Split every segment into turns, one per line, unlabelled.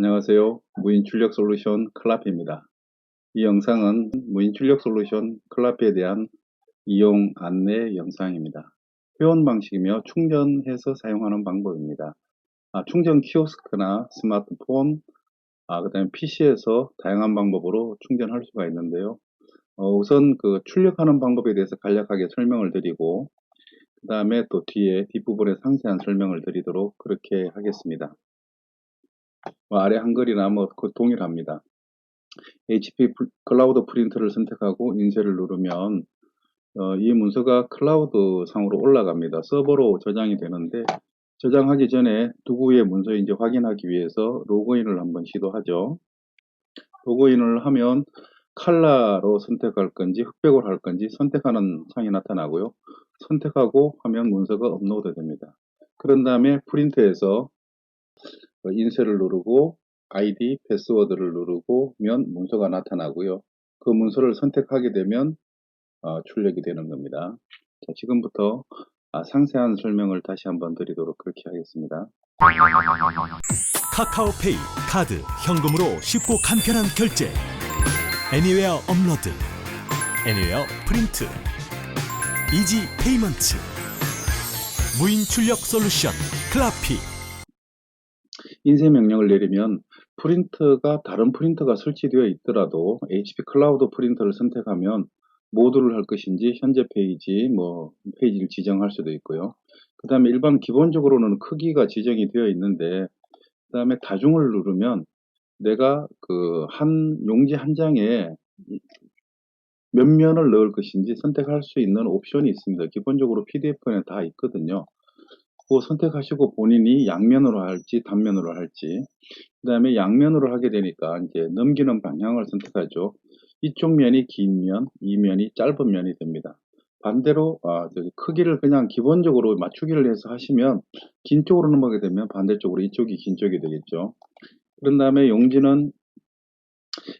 안녕하세요. 무인 출력 솔루션 클라피입니다. 이 영상은 무인 출력 솔루션 클라피에 대한 이용 안내 영상입니다. 회원 방식이며 충전해서 사용하는 방법입니다. 아, 충전 키오스크나 스마트폰, 아, 그 다음에 PC에서 다양한 방법으로 충전할 수가 있는데요. 어, 우선 그 출력하는 방법에 대해서 간략하게 설명을 드리고 그 다음에 또 뒤에 뒷부분에 상세한 설명을 드리도록 그렇게 하겠습니다. 뭐 아래 한글이나 뭐그 동일합니다. HP 클라우드 프린터를 선택하고 인쇄를 누르면 어, 이 문서가 클라우드 상으로 올라갑니다. 서버로 저장이 되는데 저장하기 전에 누구의 문서인지 확인하기 위해서 로그인을 한번 시도하죠. 로그인을 하면 칼라로 선택할 건지 흑백으로 할 건지 선택하는 창이 나타나고요. 선택하고 하면 문서가 업로드 됩니다. 그런 다음에 프린트에서 인쇄를 누르고 아이디, 패스워드를 누르고면 문서가 나타나고요. 그 문서를 선택하게 되면 어, 출력이 되는 겁니다. 자, 지금부터 아, 상세한 설명을 다시 한번 드리도록 그렇게 하겠습니다.
카카오페이, 카드, 현금으로 쉽고 간편한 결제. 애니웨어 업로드. 애니웨어 프린트. 이지 페이먼트. 무인 출력 솔루션 클라피.
인쇄 명령을 내리면 프린터가 다른 프린터가 설치되어 있더라도 HP 클라우드 프린터를 선택하면 모두를 할 것인지 현재 페이지 뭐 페이지를 지정할 수도 있고요. 그 다음에 일반 기본적으로는 크기가 지정이 되어 있는데 그 다음에 다중을 누르면 내가 그 한 용지 한 장에 몇 면을 넣을 것인지 선택할 수 있는 옵션이 있습니다. 기본적으로 PDF에는 다 있거든요. 그 선택하시고 본인이 양면으로 할지 단면으로 할지 그 다음에 양면으로 하게 되니까 이제 넘기는 방향을 선택하죠. 이쪽 면이 긴 면, 이 면이 짧은 면이 됩니다. 반대로 아, 크기를 그냥 기본적으로 맞추기를 해서 하시면 긴 쪽으로 넘어가게 되면 반대쪽으로 이쪽이 긴 쪽이 되겠죠. 그런 다음에 용지는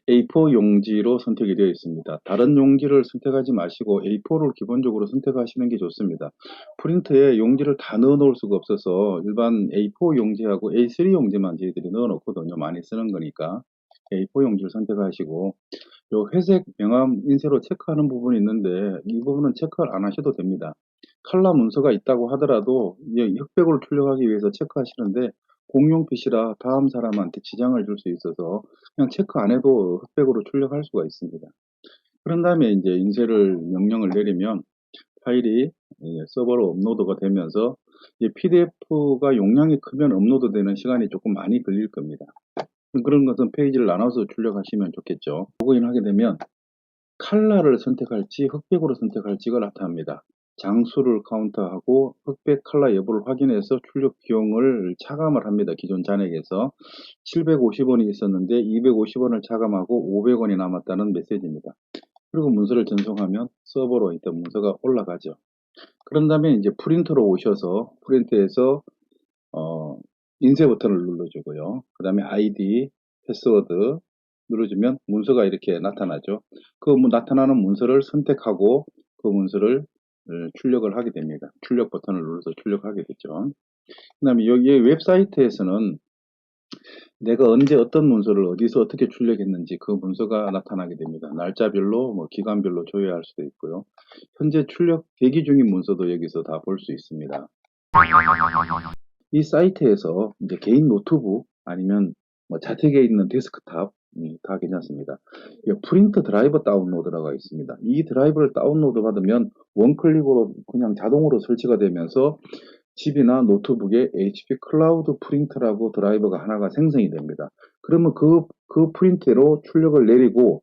A4 용지로 선택이 되어 있습니다. 다른 용지를 선택하지 마시고 A4를 기본적으로 선택하시는 게 좋습니다. 프린터에 용지를 다 넣어 놓을 수가 없어서 일반 A4 용지하고 A3 용지만 저희들이 넣어 놓거든요. 많이 쓰는 거니까. A4 용지를 선택하시고 요 회색 명암 인쇄로 체크하는 부분이 있는데 이 부분은 체크를 안 하셔도 됩니다. 칼라 문서가 있다고 하더라도 흑백으로 출력하기 위해서 체크하시는데 공용 PC라 다음 사람한테 지장을 줄 수 있어서 그냥 체크 안 해도 흑백으로 출력할 수가 있습니다. 그런 다음에 이제 인쇄를 명령을 내리면 파일이 서버로 업로드가 되면서 PDF가 용량이 크면 업로드 되는 시간이 조금 많이 걸릴 겁니다. 그런 것은 페이지를 나눠서 출력하시면 좋겠죠. 로그인 하게 되면 칼라를 선택할지 흑백으로 선택할지가 나타납니다. 장수를 카운트하고 흑백 칼라 여부를 확인해서 출력 비용을 차감을 합니다. 기존 잔액에서 750원이 있었는데 250원을 차감하고 500원이 남았다는 메시지입니다. 그리고 문서를 전송하면 서버로 있던 문서가 올라가죠. 그런 다음에 이제 프린터로 오셔서 프린터에서 어, 인쇄 버튼을 눌러주고요. 그 다음에 아이디, 패스워드 눌러주면 문서가 이렇게 나타나죠. 그 나타나는 문서를 선택하고 그 문서를 출력을 하게 됩니다. 출력 버튼을 눌러서 출력하게 되죠. 그 다음에 여기 웹사이트에서는 내가 언제 어떤 문서를 어디서 어떻게 출력했는지 그 문서가 나타나게 됩니다. 날짜별로, 뭐 기간별로 조회할 수도 있고요. 현재 출력 대기 중인 문서도 여기서 다 볼 수 있습니다. 이 사이트에서 이제 개인 노트북 아니면 뭐 자택에 있는 데스크탑 다 괜찮습니다. 프린트 드라이버 다운로드라고 있습니다. 이 드라이버를 다운로드 받으면 원클릭으로 그냥 자동으로 설치가 되면서 집이나 노트북에 HP 클라우드 프린터라고 드라이버가 하나가 생성이 됩니다. 그러면 그, 그 프린트로 출력을 내리고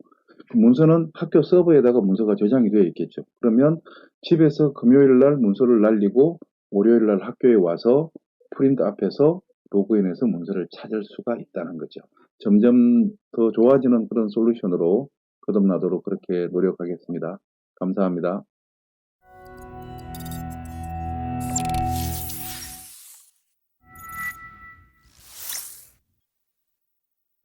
그 문서는 학교 서버에다가 문서가 저장이 되어 있겠죠. 그러면 집에서 금요일 날 문서를 날리고 월요일 날 학교에 와서 프린트 앞에서 로그인해서 문서를 찾을 수가 있다는 거죠. 점점 더 좋아지는 그런 솔루션으로 거듭나도록 그렇게 노력하겠습니다. 감사합니다.